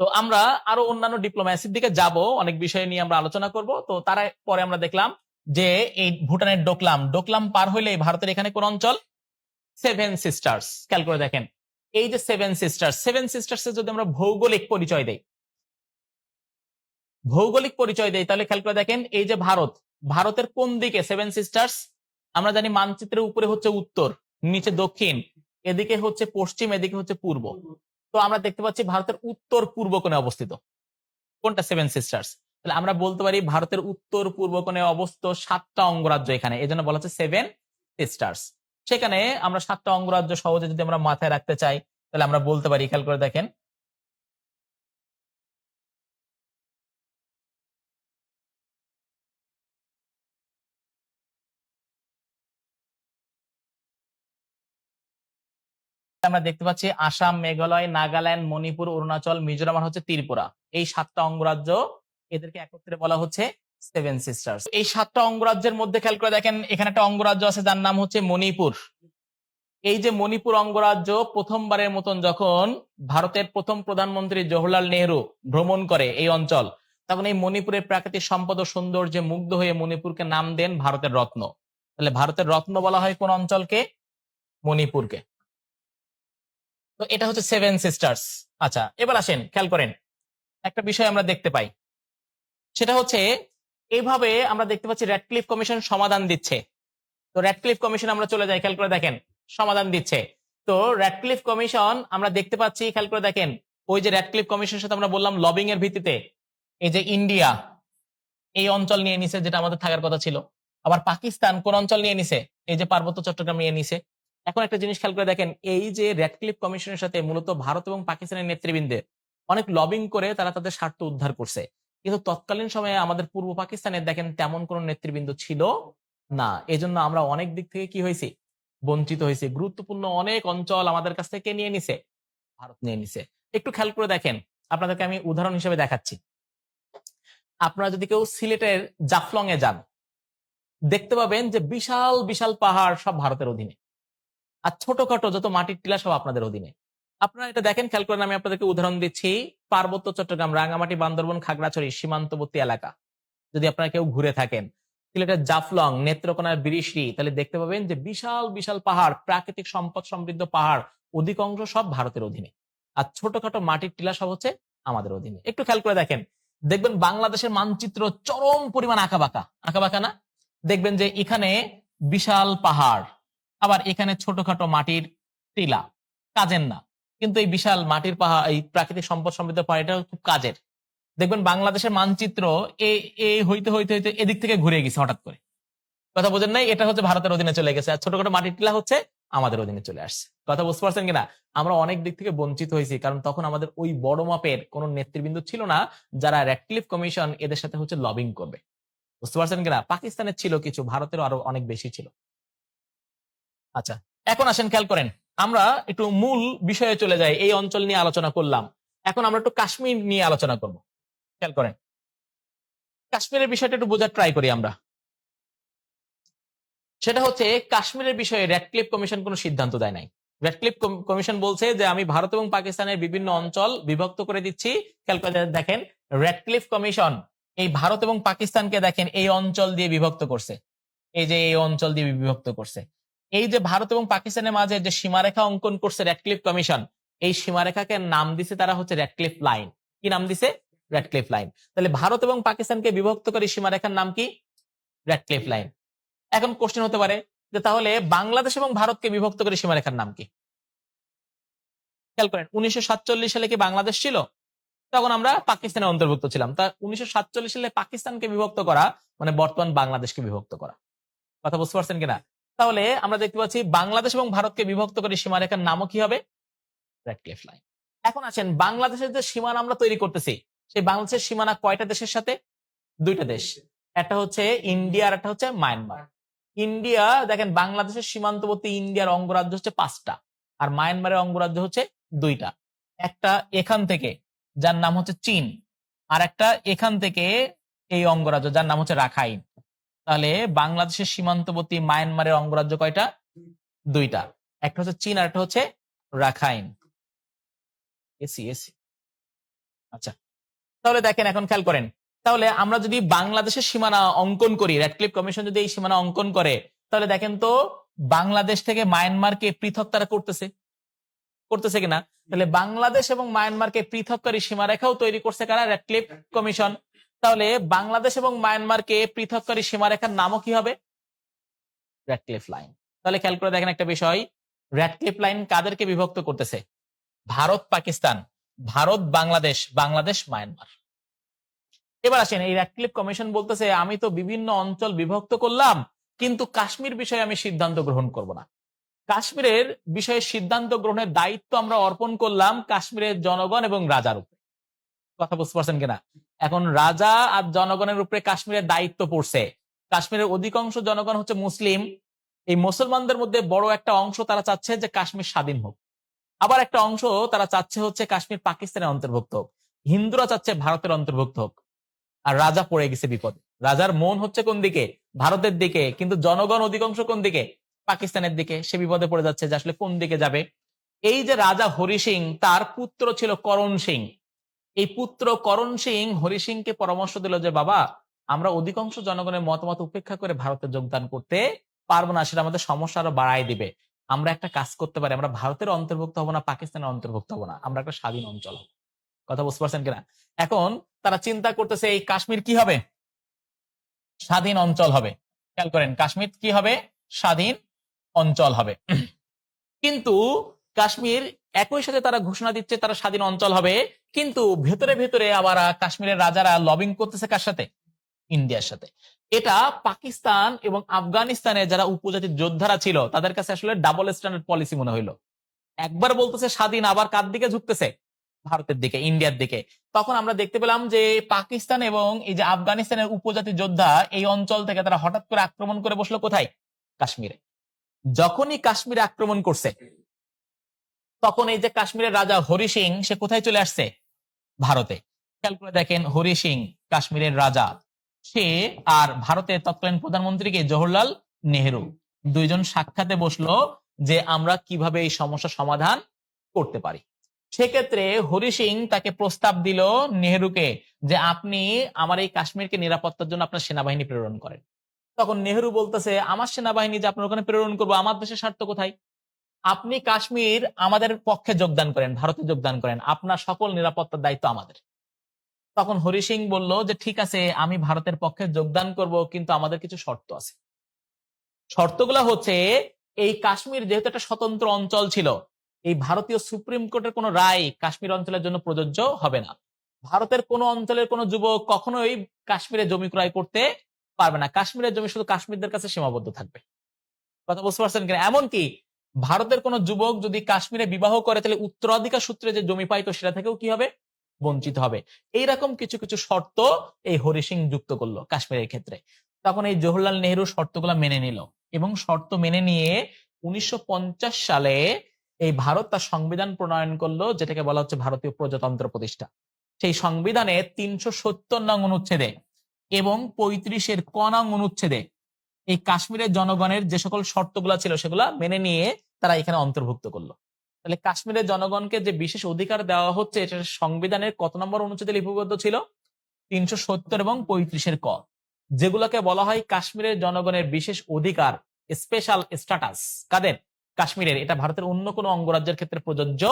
তো আমরা আরও অন্যান্য ডিপ্লোম্যাসির দিকে যাব, অনেক বিষয় নিয়ে আমরা আলোচনা করব। তো তার পরে আমরা দেখলাম যে এই ভুটানের ডোকলাম ডোকলাম পার হইলে ভারতের এখানে কোন অঞ্চল? সেভেন সিস্টার্স খেয়াল করে দেখেন। এই যে সেভেন সিস্টার্স সেভেন সিস্টার্স যদি আমরা ভৌগোলিক পরিচয় দেই, ভৌগোলিক পরিচয় দেই, তাহলে খেয়াল করে দেখেন এই যে ভারত, ভারতের কোন দিকে? সেভেন সিস্টার্স আমরা জানি মানচিত্রের উপরে হচ্ছে উত্তর, নিচে দক্ষিণ, এদিকে হচ্ছে পশ্চিম, এদিকে হচ্ছে পূর্ব। তো আমরা দেখতে পাচ্ছি ভারতের উত্তর পূর্ব কোণে অবস্থিত। কোনটা? সেভেন সিস্টার্স তাহলে আমরা বলতে পারি ভারতের উত্তর পূর্ব কোণে অবস্থিত সাতটা অঙ্গরাজ্য এখানে। এই জন্য বলা হচ্ছে সেভেন সিস্টার্স সেখানে আমরা সাতটা অঙ্গরাজ্য সহজে যদি আমরা মাথায় রাখতে চাই, তাহলে আমরা বলতে পারি, খেয়াল করে দেখেন আমরা দেখতে পাচ্ছি আসাম, মেঘালয়, নাগাল্যান্ড, মণিপুর, অরুণাচল, মিজোরাম হচ্ছে ত্রিপুরা। এই সাতটা অঙ্গরাজ্য এদেরকে একত্রে বলা হচ্ছে সেভেন সিস্টার্স এই সাতটা অঙ্গরাজ্যের মধ্যে খেয়াল করে দেখেন, এখানে একটা অঙ্গরাজ্য আছে যার নাম হচ্ছে মণিপুর। এই যে মণিপুর অঙ্গরাজ্য প্রথমবারের মতন যখন ভারতের প্রথম প্রধানমন্ত্রী জওহরলাল নেহরু ভ্রমণ করে এই অঞ্চল, তখন এই মণিপুরের প্রাকৃতিক সম্পদ ও সৌন্দর্যে মুগ্ধ হয়ে মণিপুরকে নাম দেন ভারতের রত্ন। তাহলে ভারতের রত্ন বলা হয় কোন অঞ্চলকে? মণিপুরকে। তো এটা হচ্ছে সেভেন সিস্টার্স আচ্ছা এবার আসেন, খেয়াল করেন। একটা বিষয় আমরা দেখতে পাই। সেটা হচ্ছে এইভাবে আমরা দেখতে পাচ্ছি র্যাডক্লিফ কমিশন সমাধান দিচ্ছে। তো র্যাডক্লিফ কমিশন আমরা চলে যাই, খেয়াল করে দেখেন, সমাধান দিচ্ছে। তো র্যাডক্লিফ কমিশন আমরা দেখতে পাচ্ছি, খেয়াল করে দেখেন, ওই যে র্যাডক্লিফ কমিশনের সাথে আমরা বললাম লবিং এর ভিত্তিতে, এই যে ইন্ডিয়া এই অঞ্চল নিয়ে নিছে, যেটা আমাদের থাকার কথা ছিল। আবার পাকিস্তান কোন অঞ্চল নিয়ে নিছে? এই যে পার্বত্য চট্টগ্রাম নিয়ে নিছে। এখন একটা জিনিস খেয়াল করে দেখেন, এই যে র্যাডক্লিফ কমিশনের সাথে মূলত ভারত এবং পাকিস্তানের নেতৃবৃন্দে অনেক লবিং করে তারা তাদের স্বার্থ উদ্ধার করছে। কিন্তু তৎকালীন সময়ে আমাদের পূর্ব পাকিস্তানের দেখেন তেমন কোন নেতৃবৃন্দ ছিল না। এজন্য আমরা অনেক দিক থেকে কি হয়েছি? বঞ্চিত হয়েছে। গুরুত্বপূর্ণ অনেক অঞ্চল আমাদের কাছ থেকে নিয়ে নিছে। ভারত নিয়ে নিছে। একটু খেয়াল করে দেখেন, আপনাদেরকে আমি উদাহরণ হিসেবে দেখাচ্ছি। আপনারা যদি কেউ সিলেটের জাফলং এ যান, দেখতে পাবেন যে বিশাল বিশাল পাহাড় সব ভারতের অধীনে। আর ছোটখাটো যত মাটির টিলা সব আপনাদের অধীনে। আপনারা এটা দেখেন, খেয়াল করেন আমি আপনাদেরকে উদাহরণ দিচ্ছি। পার্বত্য চট্টগ্রাম, রাঙ্গামাটি, বান্দরবন, খাগড়াছড়ি সীমান্তবর্তী এলাকা। যদি আপনারা কেউ ঘুরে থাকেন সিলেটের জাফলং, নেত্রকোনার বিরিশি তাহলে দেখতে পাবেন যে বিশাল বিশাল পাহাড়, প্রাকৃতিক সম্পদ সমৃদ্ধ পাহাড়, অধিকাংশ সব ভারতের অধীনে। আর ছোটখাটো মাটির টিলা সব হচ্ছে আমাদের অধীনে। একটু খেয়াল করে দেখেন। দেখবেন বাংলাদেশের মানচিত্র চরম পরিমাণ আঁকা বাঁকা আঁকা বাঁকা না? দেখবেন যে এখানে বিশাল পাহাড় আবার এখানে ছোটখাটো মাটির টিলা। কাজের না। কিন্তু এই বিশাল মাটির পাহাড় এই প্রাকৃতিক সম্পদ সমৃদ্ধ পাহাড় এটা খুব কাজের। দেখবেন বাংলাদেশের মানচিত্র এই হইতে হইতে হইতে এদিক থেকে ঘুরে গেছে হঠাৎ করে। কথা বোঝেন নাই? এটা হচ্ছে ভারতের অধীনে চলে গেছে। আর ছোটখাটো মাটির টিলা হচ্ছে আমাদের অধীনে চলে আসছে। কথা বুঝতে পারছেন কিনা? আমরা অনেক দিক থেকে বঞ্চিত হয়েছি, কারণ তখন আমাদের ওই বড় মাপের কোন নেতৃবৃন্দ ছিল না, যারা র্যাকক্লিফ কমিশন এদের সাথে হচ্ছে লবিং করবে। বুঝতে পারছেন কিনা? পাকিস্তানের ছিল কিছু, ভারতেরও আরও অনেক বেশি ছিল। আচ্ছা এখন আসেন খেয়াল করেন, আমরা একটু মূল বিষয়ে চলে যাই, এই অঞ্চল নিয়ে আলোচনা করলাম। এখন আমরা একটু কাশ্মীর নিয়ে আলোচনা করব। খেয়াল করেন। কাশ্মীরের বিষয়টা একটু বোঝার ট্রাই করি আমরা। সেটা হচ্ছে, কাশ্মীরের বিষয়ে র্যাডক্লিফ কমিশন কোনো সিদ্ধান্ত দেয় নাই। র্যাডক্লিফ কমিশন বলছে যে, আমি ভারত এবং পাকিস্তানের বিভিন্ন অঞ্চল বিভক্ত করে দিচ্ছি। খেয়াল করে দেখেন র্যাডক্লিফ কমিশন এই ভারত এবং পাকিস্তানকে দেখেন, এই অঞ্চল দিয়ে বিভক্ত করছে। এই যে এই অঞ্চল দিয়ে বিভক্ত করছে। এই যে ভারত এবং পাকিস্তানের মাঝে যে সীমারেখা অঙ্কন করছে র্যাডক্লিফ কমিশন এই সীমারেখাকে নাম দিছে তারা হচ্ছে র্যাডক্লিফ লাইন কি নাম দিছে? র্যাডক্লিফ লাইন তাহলে ভারত এবং পাকিস্তানকে বিভক্ত করে সীমারেখার নাম কি? র্যাডক্লিফ লাইন এখন কোশ্চেন হতে পারে যে তাহলে বাংলাদেশ এবং ভারতকে বিভক্ত করে সীমারেখার নাম কি? খেয়াল করেন, উনিশশো সাতচল্লিশ সালে কি বাংলাদেশ ছিল? তখন আমরা পাকিস্তানের অন্তর্ভুক্ত ছিলাম। তা উনিশশো সাতচল্লিশ সালে পাকিস্তানকে বিভক্ত করা মানে বর্তমান বাংলাদেশকে বিভক্ত করা। কথা বুঝতে পারছেন কিনা? তাহলে আমরা দেখতে পাচ্ছি বাংলাদেশ এবং ভারতকে বিভক্ত করে সীমারেখার নামও কি হবে? এখন আছেন বাংলাদেশের যে সীমানা আমরা তৈরি করতেছি, সেই বাংলাদেশের সীমানা কয়টা দেশের সাথে? দুইটা দেশ। একটা হচ্ছে ইন্ডিয়া আর একটা হচ্ছে মায়ানমার ইন্ডিয়া, দেখেন, বাংলাদেশের সীমান্তবর্তী ইন্ডিয়ার অঙ্গরাজ্য হচ্ছে পাঁচটা আর মায়ানমারের অঙ্গরাজ্য হচ্ছে দুইটা। একটা এখান থেকে, যার নাম হচ্ছে চীন, আর একটা এখান থেকে এই অঙ্গরাজ্য, যার নাম হচ্ছে রাখাইন। তাহলে বাংলাদেশের সীমান্তবর্তী মায়ানমারের অঙ্গরাজ্য কয়টা? দুইটা। একটা হচ্ছে চীন আর একটা হচ্ছে রাখাইন। এসি এসি আচ্ছা তাহলে দেখেন, এখন খেয়াল করেন। তাহলে আমরা যদি বাংলাদেশের সীমানা অঙ্কন করি রেডক্লিপ কমিশন যদি এই সীমানা অঙ্কন করে, তাহলে দেখেন তো বাংলাদেশ থেকে মায়ানমারকে পৃথক তারা করতেছে। করতেছে কিনা? তাহলে বাংলাদেশ এবং মায়ানমারকে পৃথককারী সীমারেখাও তৈরি করছে কারা? রেডক্লিপ কমিশন তাহলে বাংলাদেশ এবং মায়ানমারকে পৃথককারী সীমারেখার নামও কি হবে? রেডক্লিফ লাইন তাহলে খেয়াল করে দেখেন একটা বিষয় রেডক্লিফ লাইন কাদেরকে বিভক্ত করতেছে? ভারত, পাকিস্তান, ভারত, বাংলাদেশ বাংলাদেশ, মায়ানমার। এবার আসেন, এই রেডক্লিফ কমিশন বলতেছে, আমি তো বিভিন্ন অঞ্চল বিভক্ত করলাম, কিন্তু কাশ্মীর বিষয়ে আমি সিদ্ধান্ত গ্রহণ করব না। কাশ্মীরের বিষয়ে সিদ্ধান্ত গ্রহণের দায়িত্ব আমরা অর্পণ করলাম কাশ্মীরের জনগণ এবং রাজার উপরে। কথা বুঝতে পারছেন কিনা? এখন রাজা আর জনগণের উপরে কাশ্মীরের দায়িত্ব পড়ছে। কাশ্মীরের অধিকাংশ জনগণ হচ্ছে মুসলিম। এই মুসলমানদের মধ্যে বড় একটা অংশ তারা চাচ্ছে যে কাশ্মীর স্বাধীন হোক। আবার একটা অংশ তারা চাচ্ছে হচ্ছে কাশ্মীর পাকিস্তানের অন্তর্ভুক্ত হোক। হিন্দুরা চাচ্ছে ভারতের অন্তর্ভুক্ত হোক। আর রাজা পড়ে গেছে বিপদে। রাজার মন হচ্ছে কোন দিকে? ভারতের দিকে। কিন্তু জনগণ অধিকাংশ কোন দিকে? পাকিস্তানের দিকে। সে বিপদে পড়ে যাচ্ছে যে আসলে কোন দিকে যাবে? এই যে রাজা হরি সিং, তার পুত্র ছিল করণ সিং। এই পুত্র করণ সিং হরি সিংকে পরামর্শ দিল যে, বাবা, আমরা অধিকাংশ জনগণের মতামত উপেক্ষা করে ভারতে যোগদান করতে পারব না, সেটা আমাদের সমস্যা আরও বাড়াই দিবে। আমরা একটা কাজ করতে পারি, আমরা ভারতের অন্তর্ভুক্ত হব না, পাকিস্তানের অন্তর্ভুক্ত হব না, আমরা একটা স্বাধীন অঞ্চল হব। কথা বুঝতে পারছেন কিনা? এখন তারা চিন্তা করতেছে, এই কাশ্মীর কি হবে? স্বাধীন অঞ্চল হবে। খেয়াল করেন, কাশ্মীর কি হবে? স্বাধীন অঞ্চল হবে। কিন্তু কাশ্মীর একই সাথে তারা ঘোষণা দিচ্ছে তারা স্বাধীন অঞ্চল হবে, কিন্তু ভেতরে ভেতরে আবার কাশ্মীরের রাজারা লবিং করতেছে কার সাথে? ইন্ডিয়ার সাথে। এটা পাকিস্তান এবং আফগানিস্তানে যারা উপজাতির যোদ্ধারা ছিল, তাদের কাছে আসলে ডাবল স্ট্যান্ডার্ড পলিসি মনে হইল। একবার বলতেছে স্বাধীন, আবার কার দিকে ঝুঁকতেছে? ভারতের দিকে, ইন্ডিয়ার দিকে। তখন আমরা দেখতে পেলাম যে পাকিস্তান এবং এই যে আফগানিস্তানের উপজাতি যোদ্ধা, এই অঞ্চল থেকে তারা হঠাৎ করে আক্রমণ করে বসল কোথায়? কাশ্মীরে। যখনই কাশ্মীরে আক্রমণ করছে তখন এই যে কাশ্মীরের রাজা হরি সিং, সে কোথায় চলে আসছে? ভারতে। খেয়াল করে দেখেন, হরি সিং, কাশ্মীরের রাজা। সে আর ভারতের তৎকালীন প্রধানমন্ত্রীকে জওহরলাল নেহেরু। দুইজন সাক্ষাতে বসল যে আমরা কীভাবে এই সমস্যা সমাধান করতে পারি। সেক্ষেত্রে হরি সিং তাকে প্রস্তাব দিল নেহেরুকে যে আপনি আমার এই কাশ্মীরকে নিরাপত্তার জন্য আপনার সেনাবাহিনী প্রেরণ করেন। তখন নেহেরু বলতেছে, আমার সেনাবাহিনী যে আপনার ওখানে প্রেরণ করব, আমার দেশের স্বার্থ কোথায়? আপনি কাশ্মীর আমাদের পক্ষে যোগদান করেন, ভারতে যোগদান করেন। আপনার সকল নিরাপত্তার দায়িত্ব আমাদের। তখন হরি সিং বলল যে, ঠিক আছে, আমি ভারতের পক্ষে যোগদান করব, কিন্তু আমাদের কিছু শর্ত আছে। শর্তগুলো হচ্ছে, এই কাশ্মীর যেহেতু একটা স্বতন্ত্র অঞ্চল ছিল, এই ভারতীয় সুপ্রিম কোর্টের কোনো রায় কাশ্মীর অঞ্চলের জন্য প্রযোজ্য হবে না। ভারতের কোন অঞ্চলের কোন যুবক কখনোই কাশ্মীরে জমি ক্রয় করতে পারবে না। কাশ্মীরের জমি শুধু কাশ্মীরদের কাছে সীমাবদ্ধ থাকবে। কথা বুঝতে পারছেন কিনা? এমনকি ভারতের কোন যুবক যদি কাশ্মীরে বিবাহ করে, তাহলে উত্তরাধিকার সূত্রে যে জমি পাইতো সেটা থেকেও কি হবে? বঞ্চিত হবে। এইরকম কিছু কিছু শর্ত এই হরি সিং যুক্ত করল কাশ্মীরের ক্ষেত্রে। তখন এই জওহরলাল নেহরু শর্তগুলো মেনে নিল এবং শর্ত মেনে নিয়ে উনিশশো সালে এই ভারত তার সংবিধান প্রণয়ন করল, যেটাকে বলা হচ্ছে ভারতীয় প্রজাতন্ত্র প্রতিষ্ঠা। সেই সংবিধানে তিনশো সত্তর নং অনুচ্ছেদে এবং পঁয়ত্রিশের ক নং অনুচ্ছেদে এই কাশ্মীরের জনগণের যে সকল শর্তগুলা ছিল, সেগুলা মেনে নিয়ে তারা এখানে অন্তর্ভুক্ত করল। তাহলে কাশ্মীরের জনগণকে যে বিশেষ অধিকার দেওয়া হচ্ছে, এটা সংবিধানের কত নম্বর অনুচ্ছেদে লিপিবদ্ধ ছিল? তিনশো সত্তর এবং পঁয়ত্রিশের ক। যেগুলোকে বলা হয় কাশ্মীরের জনগণের বিশেষ অধিকার স্পেশাল স্ট্যাটাস কাদের? কাশ্মীরের। এটা ভারতের অন্য কোনো অঙ্গরাজ্যের ক্ষেত্রে প্রযোজ্য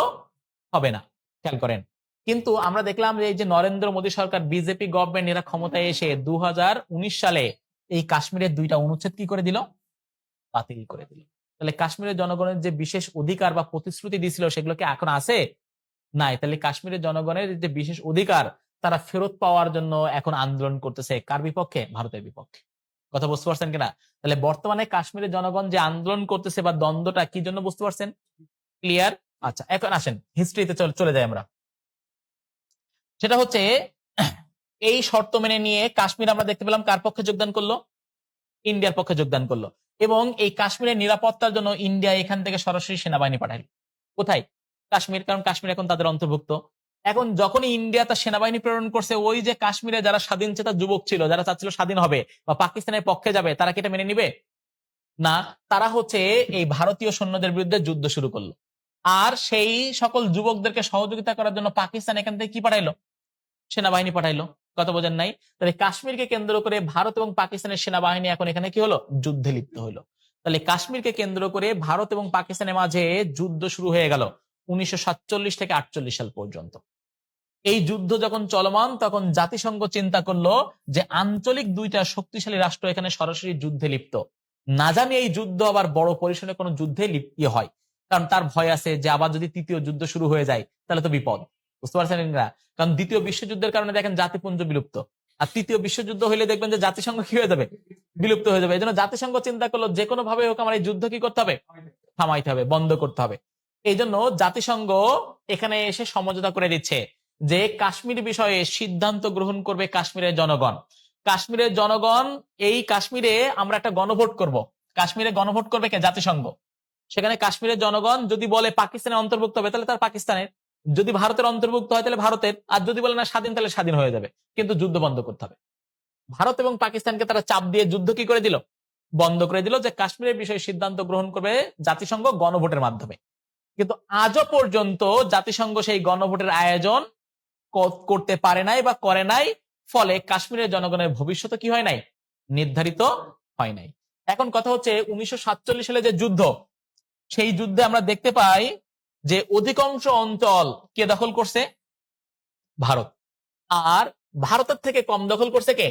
হবে না। খেয়াল করেন। কিন্তু আমরা দেখলাম যে এই যে নরেন্দ্র মোদী সরকার বিজেপি গভর্নমেন্ট এরা ক্ষমতায় এসে দু হাজার উনিশ সালে এই কাশ্মীরের দুইটা অনুচ্ছেদ কি করে দিল? বাতিল করে দিল। তাহলে কাশ্মীরের জনগণের যে বিশেষ অধিকার বা প্রতিশ্রুতি দিছিল সেগুলো কি এখন আছে? নাই। তাহলে কাশ্মীরের জনগণের যে বিশেষ অধিকার, তারা ফেরত পাওয়ার জন্য এখন আন্দোলন করতেছে কার বিপক্ষে? ভারতের বিপক্ষে। কথা বুঝতে পারছেন কিনা? তাহলে বর্তমানে কাশ্মীরের জনগণ যে আন্দোলন করতেছে বা দ্বন্দ্বটা কি জন্য বুঝতে পারছেন? ক্লিয়ার? আচ্ছা এখন আসেন। হিস্ট্রিতে চলে যাই আমরা। সেটা হচ্ছে, এই শর্ত মেনে নিয়ে কাশ্মীর আমরা দেখতে পেলাম কার পক্ষে যোগদান করল? ইন্ডিয়ার পক্ষে যোগদান করল। এবং এই কাশ্মীরের নিরাপত্তার জন্য ইন্ডিয়া এখান থেকে সরাসরি সেনাবাহিনী পাঠাইল। কোথায়? কাশ্মীর, কারণ কাশ্মীর এখন তাদের অন্তর্ভুক্ত। এখন যখনই ইন্ডিয়া তার সেনাবাহিনী প্রেরণ করছে, ওই যে কাশ্মীরে যারা স্বাধীন চেতা যুবক ছিল, যারা চাচ্ছিল স্বাধীন হবে বা পাকিস্তানের পক্ষে যাবে, তারা কি এটা মেনে নিবে? না, তারা হচ্ছে এই ভারতীয় সৈন্যদের বিরুদ্ধে যুদ্ধ শুরু করল। আর সেই সকল যুবকদেরকে সহযোগিতা করার জন্য পাকিস্তান এখান থেকে কি পাঠাইলো? সেনাবাহিনী পাঠাইলো। কথা বোঝেন নাই? তাহলে কাশ্মীরকে কেন্দ্র করে ভারত এবং পাকিস্তানের সেনাবাহিনী এখন এখানে কি হলো? যুদ্ধে লিপ্ত হলো। তাহলে কাশ্মীরকে কেন্দ্র করে ভারত এবং পাকিস্তানের মাঝে যুদ্ধ শুরু হয়ে গেল উনিশশো সাতচল্লিশ থেকে আটচল্লিশ সাল পর্যন্ত। এই যুদ্ধ যখন চলমান, তখন জাতিসংঘ চিন্তা করল যে আঞ্চলিক দুইটা শক্তিশালী রাষ্ট্র এখানে সরাসরি যুদ্ধে লিপ্ত। না জানি এই যুদ্ধ আবার বড় পরিসরে কোনো যুদ্ধে লিপ্ত হয়। কারণ তার ভয় আছে যে আবার যদি তৃতীয় যুদ্ধ শুরু হয়ে যায়, তাহলে তো বিপদ। বুঝতে পারছেন না কারণ দ্বিতীয় বিশ্বযুদ্ধের কারণে দেখেন জাতিপুঞ্জ বিলুপ্ত। আর তৃতীয় বিশ্বযুদ্ধ হলে দেখবেন যে জাতিসংঘ কি হয়ে যাবে? বিলুপ্ত হয়ে যাবে। এই জন্য জাতিসংঘ চিন্তা করল যে কোনো ভাবে হোক আমার এই যুদ্ধ কি করতে হবে? থামাইতে হবে, বন্ধ করতে হবে। এই জন্য জাতিসংঘ এখানে এসে সমঝোতা করে দিচ্ছে যে কাশ্মীর বিষয়ে সিদ্ধান্ত গ্রহণ করবে কাশ্মীরের জনগণ। কাশ্মীরের জনগণ, এই কাশ্মীরে আমরা একটা গণভোট করব। কাশ্মীরে গণভোট করবে কে? জাতিসংঘ। সেখানে কাশ্মীরের জনগণ যদি বলে পাকিস্তানের অন্তর্ভুক্ত হবে, তাহলে তার পাকিস্তানের। যদি ভারতের অন্তর্ভুক্ত হয় তাহলে ভারতের, আর যদি বলে না স্বাধীন, তাহলে স্বাধীন হয়ে যাবে। কিন্তু যুদ্ধ বন্ধ করতে হবে। ভারত এবং পাকিস্তানকে তারা চাপ দিয়ে যুদ্ধ কি করে দিল? বন্ধ করে দিল যে কাশ্মীরের বিষয়ে সিদ্ধান্ত গ্রহণ করবে জাতিসংঘ গণভোটের মাধ্যমে। কিন্তু আজও পর্যন্ত জাতিসংঘ সেই গণভোটের আয়োজন করতে পারে নাই বা করে নাই, ফলে কাশ্মীরের জনগণের ভবিষ্যৎ কি হয় নাই? নির্ধারিত হয় নাই। এখন কথা হচ্ছে উনিশশো সাতচল্লিশ সালে যে যুদ্ধ, সেই যুদ্ধে আমরা দেখতে পাই যে অধিকাংশ অঞ্চল কে দখল করছে? ভারত। আর ভারতের থেকে কম দখল করছে কে?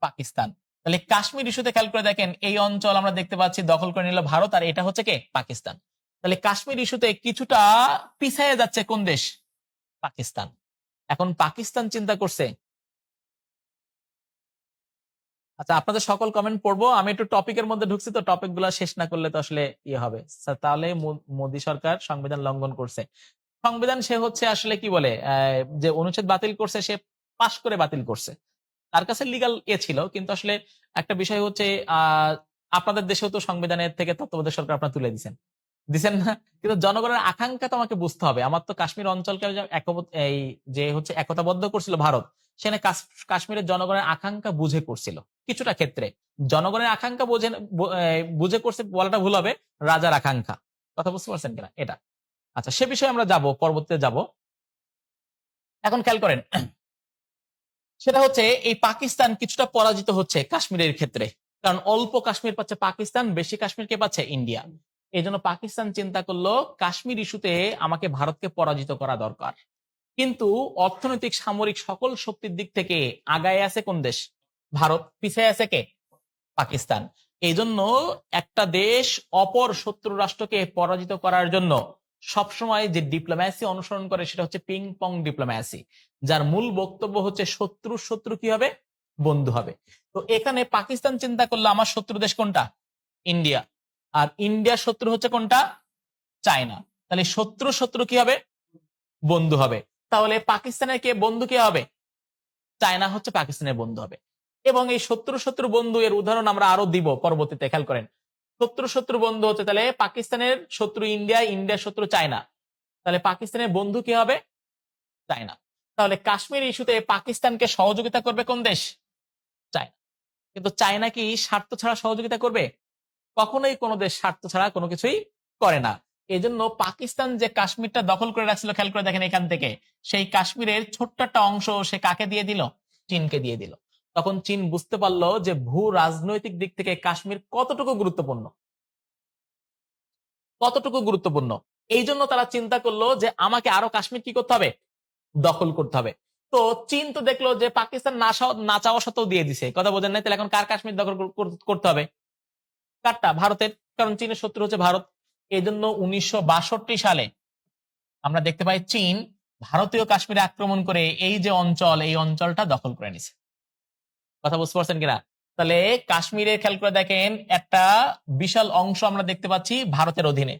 পাকিস্তান। তাহলে কাশ্মীর ইস্যুতে খেয়াল করে দেখেন, এই অঞ্চল আমরা দেখতে পাচ্ছি দখল করে নিল ভারত, আর এটা হচ্ছে কে? পাকিস্তান। তাহলে কাশ্মীর ইস্যুতে কিছুটা পিছাইয়া যাচ্ছে কোন দেশ? পাকিস্তান। এখন পাকিস্তান চিন্তা করছে আচ্ছা আপনাদের সকল কমেন্ট পড়ব। আমি একটু টপিকের মধ্যে ঢুকছি, তো টপিকগুলা শেষ না করলে তো আসলে ইয়ে হবে। তাহলে মোদী সরকার সংবিধান লঙ্ঘন করছে। সংবিধান সে হচ্ছে আসলে কি বলে যে অনুচ্ছেদ বাতিল করছে, সে পাশ করে বাতিল করছে। তার কাছে লিগাল এ ছিল, কিন্তু আসলে একটা বিষয় হচ্ছে আপনাদের দেশেও তো সংবিধানের থেকে তত্ত্বাবধায়ক সরকার আপনারা তুলে দিচ্ছেন দিচ্ছেন না? কিন্তু জনগণের আকাঙ্ক্ষা তো আমাকে বুঝতে হবে। আমার তো কাশ্মীর অঞ্চলকে এই যে হচ্ছে একতাবদ্ধ করছিল ভারত সেখানে কাশ্মীরের জনগণের আকাঙ্ক্ষা বুঝে করছিল। কিছুটা ক্ষেত্রে। জনগণের আকাঙ্ক্ষা বুঝে বুঝে করছে, বলাটা ভুল হবে, রাজার আকাঙ্ক্ষা। কথা বুঝতে পারছেন কিনা? এটা। আচ্ছা সে বিষয়ে আমরা যাব, পরবর্তীতে যাব। এখন খেয়াল করেন, সেটা হচ্ছে এই পাকিস্তান কিছুটা পরাজিত হচ্ছে কাশ্মীরের ক্ষেত্রে। কারণ অল্প কাশ্মীর পাচ্ছে পাকিস্তান, বেশি কাশ্মীরকে পাচ্ছে ইন্ডিয়া। এই জন্য পাকিস্তান চিন্তা করল, কাশ্মীর ইস্যুতে আমাকে ভারতকে পরাজিত করা দরকার। কিন্তু অর্থনৈতিক, সামরিক সকল শক্তির দিক থেকে আগায় আছে কোন দেশ? ভারত পিছিয়ে আছে কে? পাকিস্তান। এই জন্য একটা দেশ অপর শত্রু রাষ্ট্রকে পরাজিত করার জন্য সবসময় যে ডিপ্লোম্যাসি অনুসরণ করে সেটা হচ্ছে পিং পং ডিপ্লোম্যাসি যার মূল বক্তব্য হচ্ছে শত্রু শত্রু কি হবে? বন্ধু হবে। তো এখানে পাকিস্তান চিন্তা করল আমার শত্রু দেশ কোনটা? ইন্ডিয়া। আর ইন্ডিয়ার শত্রু হচ্ছে কোনটা? চায়না। তাহলে শত্রু শত্রু কি হবে? বন্ধু হবে। তাহলে পাকিস্তানের কে বন্ধু কে হবে? চায়না হচ্ছে পাকিস্তানের বন্ধু হবে। এবং এই শত্রু শত্রু বন্ধু এর উদাহরণ আমরা আরও দিব পরবর্তীতে, খেয়াল করেন। শত্রু শত্রু বন্ধু হচ্ছে তাহলে পাকিস্তানের শত্রু ইন্ডিয়া, ইন্ডিয়ার শত্রু চায়না। তাহলে পাকিস্তানের বন্ধু কি হবে? চায়না। তাহলে কাশ্মীর ইস্যুতে পাকিস্তানকে সহযোগিতা করবে কোন দেশ? চায়না। কিন্তু চায়না কি স্বার্থ ছাড়া সহযোগিতা করবে? কখনোই কোনো দেশ স্বার্থ ছাড়া কোনো কিছুই করে না। এই জন্য পাকিস্তান যে কাশ্মীরটা দখল করে রাখছিল, খেয়াল করে দেখেন এখান থেকে, সেই কাশ্মীরের ছোট্ট একটা অংশ সে কাকে দিয়ে দিল? চীনকে দিয়ে দিল। তখন চীন বুঝতে পারল যে ভূ রাজনৈতিক দিক থেকে কাশ্মীর কতটুকু গুরুত্বপূর্ণ। কতটুকু গুরুত্বপূর্ণ? এই জন্য তারা চিন্তা করল যে আমাকে আরও কাশ্মীর কি করতে হবে? দখল করতে হবে। তো চীন তো দেখল যে পাকিস্তান না না চাওয়া সত্ত্বেও দিয়ে দিছে। কথা বোঝেন নাই? তাহলে এখন কার কাশ্মীর দখল কর- কর- করতে হবে? কারটা? ভারতের। কারণ চীনের শত্রু হচ্ছে ভারত। এই জন্য উনিশশো বাষট্টি সালে আমরা দেখতে পাই চীন ভারতীয় কাশ্মীরে আক্রমণ করে এই যে অঞ্চল, এই অঞ্চলটা দখল করে নিছে। কথা বুঝতে পারছেন কিনা? তাহলে কাশ্মীরে খেয়াল করে দেখেন, একটা বিশাল অংশ আমরা দেখতে পাচ্ছি ভারতের অধীনে।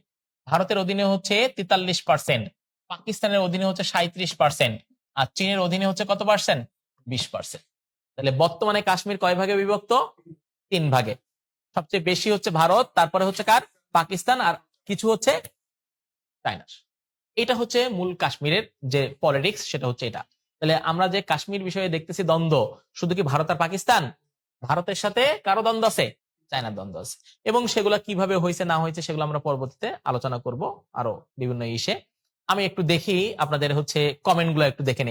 ভারতের অধীনে হচ্ছে তেতাল্লিশ পার্সেন্ট পাকিস্তানের অধীনে হচ্ছে সাঁত্রিশ পার্সেন্ট আর চীনের অধীনে হচ্ছে কত পার্সেন্ট বিশ পার্সেন্ট তাহলে বর্তমানে কাশ্মীর কয় ভাগে বিভক্ত? তিন ভাগে। সবচেয়ে বেশি হচ্ছে ভারত, তারপরে হচ্ছে কার? পাকিস্তান, আর কিছু হচ্ছে চায়না। এটা হচ্ছে মূল কাশ্মীরের যে পলিটিক্স সেটা হচ্ছে এটা। তাহলে আমরা যে কাশ্মীর বিষয়ে দেখতেছি দ্বন্দ্ব, শুধু কি ভারত আর পাকিস্তান? ভারতের সাথে কারও দ্বন্দ্ব আছে? চায়নার দ্বন্দ্ব আছে। এবং সেগুলো কীভাবে হয়েছে, না হয়েছে, সেগুলো আমরা পরবর্তীতে আলোচনা করব আরও বিভিন্ন ইসে। আমি একটু দেখি, আপনাদের হচ্ছে কমেন্টগুলো একটু দেখে নেই।